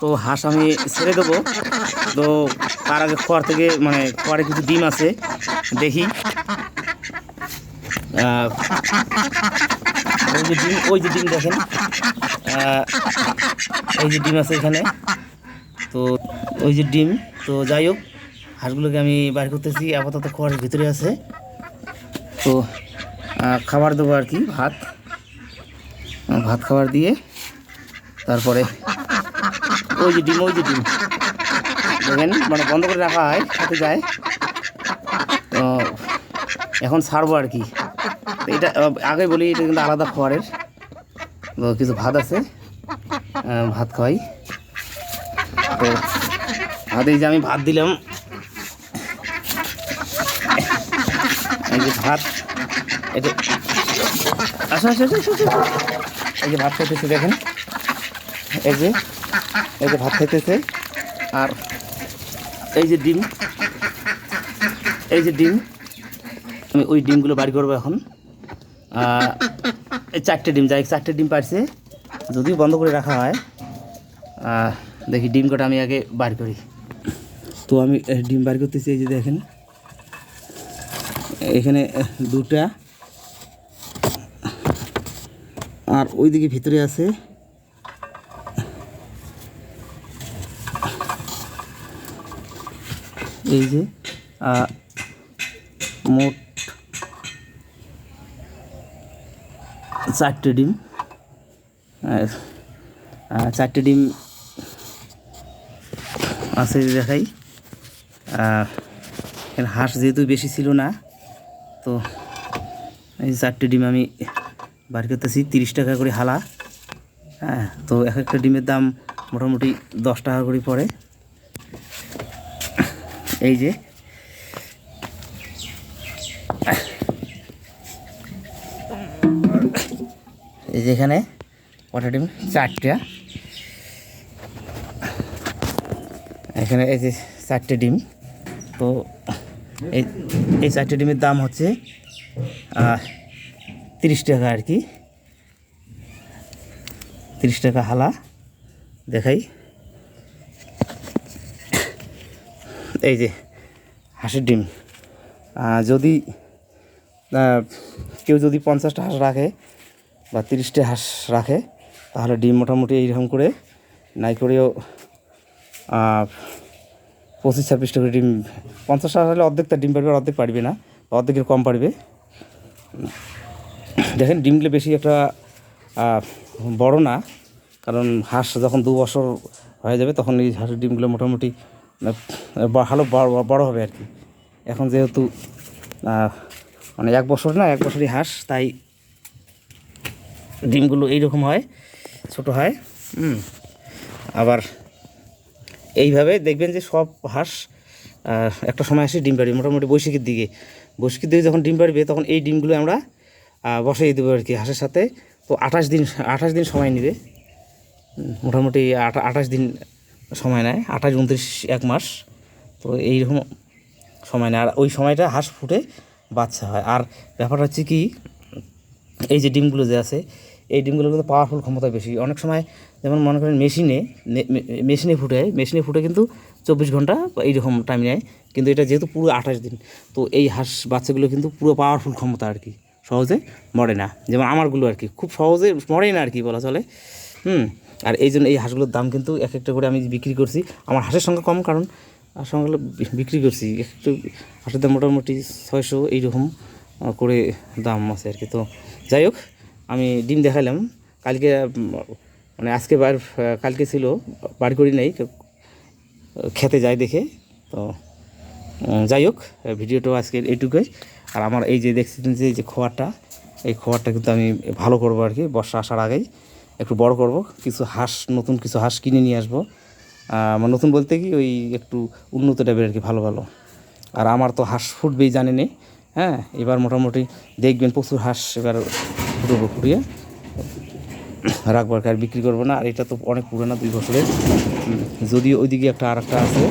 তো হাঁস আমি ছেড়ে দেবো। তো তার আগে খোয়ার থেকে মানে খোয়ারে কিছু ডিম আছে, দেখি। ওই যে ডিম, ওই যে ডিম দেখেন। এই যে ডিম আছে এখানে। তো ওই যে ডিম, তো যাই হোক, হাঁসগুলোকে আমি বাইর করতেছি, আপাতত খোয়ারের ভিতরে আছে। তো খাবার দেবো আর কি, ভাত। ভাত খাবার দিয়ে, তারপরে ওই যে ডিম ওই যে ডিম দেখেন মানে বন্ধ করে রাখা হয় সাথে যায়। তো এখন ছাড়বো আর কি। এটা আগে বলি এটা কিন্তু আলাদা খাবারের। কিছু ভাত আছে। ভাত খাওয়াই। তো ভাত যে আমি ভাত দিলাম। এই যে ভাত এটা আসো, আসো, আসো। এই যে ভাত খাইতেছে দেখেন। এই যে এই যে ভাত খাইতেছে। আর এই যে ডিম, এই যে ডিম, আমি ওই ডিমগুলো বাড়ি করব এখন। এই চারটে ডিম, যাই চারটে ডিম পারছে। যদিও বন্ধ করে রাখা হয়। দেখি ডিম কটা আমি আগে বার করি। তো আমি ডিম বার করতেছি, এই যে দেখেন। এখানে দুটা। আর ওইদিকে ভিতরে আছে এই যে মোট চারটে ডিম। আর, চারটে ডিম আছে দেখাই। হাঁস যেহেতু বেশি ছিল না তো এই চারটে ডিম আমি বার করতেছি তিরিশ টাকা করে হালা। হ্যাঁ তো এক একটা ডিমের দাম মোটামুটি দশ টাকা করে পড়ে। এই যে। এই যে এখানে কটা ডিম চারটা। এখানে এই যে চারটে ডিম। তো এই এই চারটে ডিমের দাম হচ্ছে তিরিশ টাকা আর কি। তিরিশ টাকা হালা, দেখাই। এই যে হাঁসের ডিম। যদি কেউ যদি পঞ্চাশটা হাঁস রাখে বা তিরিশটা হাঁস রাখে, তাহলে ডিম মোটামুটি এইরকম করে নাই করেও পঁচিশ ছাব্বিশটা করে ডিম পঞ্চাশ হাঁস হলে অর্ধেকটা ডিম পারবে আর অর্ধেক পারবে না, বা অর্ধেকের কম পারবে। দেখেন, ডিমগুলো বেশি একটা বড় না, কারণ হাঁস যখন দু বছর হয়ে যাবে, তখন এই হাঁসের ডিমগুলো মোটামুটি ভালো বড় হবে আর কি এখন যেহেতু মানে এক বছর না, এক বছরই হাঁস, তাই ডিমগুলো এইরকম হয়, ছোট হয় আবার এইভাবে দেখবেন যে সব হাঁস একটা সময় আসে ডিম পাড়বে মোটামুটি বৈশাখের দিকে। বৈশাখের দিকে যখন ডিম পাড়বে তখন এই ডিমগুলো আমরা বসাই দেবো আর কি হাঁসের সাথে। তো আঠাশ দিন আঠাশ দিন সময় নেবে। মোটামুটি আঠাশ দিন সময় নেয়, আঠাশ, উনত্রিশ, এক মাস। তো এইরকম সময় নেয়। আর ওই সময়টা হাঁস ফুটে বাচ্চা হয়। আর ব্যাপারটা হচ্ছে কি, এই যে ডিমগুলো যে আছে, এই ডিমগুলো কিন্তু পাওয়ারফুল ক্ষমতা বেশি। অনেক সময় যেমন মনে করেন মেশিনে মেশিনে ফুটে মেশিনে ফুটে কিন্তু চব্বিশ ঘণ্টা বা এইরকম টাইম নেয়। কিন্তু এটা যেহেতু পুরো আঠাশ দিন, তো এই হাঁস বাচ্চাগুলো কিন্তু পুরো পাওয়ারফুল ক্ষমতা আর কি। সহজে মরে না। যেমন আমারগুলো আর কি। খুব সহজে মরে না আর কি বলা চলে। হুম। আর এই জন্য এই হাঁসগুলোর দাম কিন্তু এক একটা করে আমি বিক্রি করছি। আমার হাঁসের সংখ্যা কম কারণ হাঁস সংখ্যাগুলো বিক্রি করছি। একটু হাঁসের দাম মোটামুটি ছয়শো এইরকম করে দাম আছে আর কি। তো যাই হোক, আমি ডিম দেখালাম। কালকে মানে আজকে বার কালকে ছিল, বার করি নাই খেতে যায় দেখে। তো যাই হোক, ভিডিওটা আজকে এইটুকুই। আর আমার এই যে দেখছেন যে খোয়ারটা, এই খোয়ারটা কিন্তু আমি ভালো করব আর কি, বর্ষা আসার আগেই। একটু বড় করব, কিছু হাঁস, নতুন কিছু হাঁস কিনে নিয়ে আসব। আমার নতুন বলতে কি, ওই একটু উন্নত টাইপের আর কি, ভালো ভালো। আর আমার তো হাঁস ফুটবেই জানে নেই হ্যাঁ? এবার মোটামুটি দেখবেন প্রচুর হাঁস এবার ফুটবো ফুটিয়ে। রাখব আর বিক্রি করব না। আর এটা তো অনেক পুরোনো, দুই বছরের। যদিও ওইদিকে একটা আর একটা আছে,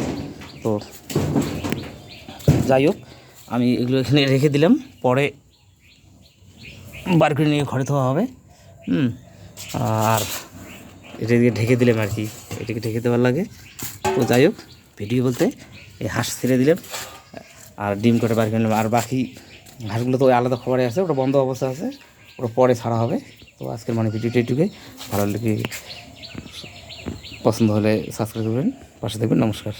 তো যাই হোক, আমি এগুলো এখানে রেখে দিলাম। পরে বার করে নিয়ে ঘরে ধোয়া হবে। হুম। আর এটা দিয়ে ঢেকে দিলাম আর কি। এটাকে ঢেকে দেওয়ার লাগে। তো যাই হোক, ভিডিও বলতে এই হাঁস ছেড়ে দিলাম। আর ডিম করে বার করে আর বাকি হাঁসগুলো তো আলাদা খাবারে আছে, ওটা বন্ধ অবস্থা আছে। ওটা পরে ছাড়া হবে। তো আজকের মানে ভিডিওটা এইটুকুই। ভালো লেগে পছন্দ হলে সাবস্ক্রাইব করবেন, পাশে দেখবেন নমস্কার।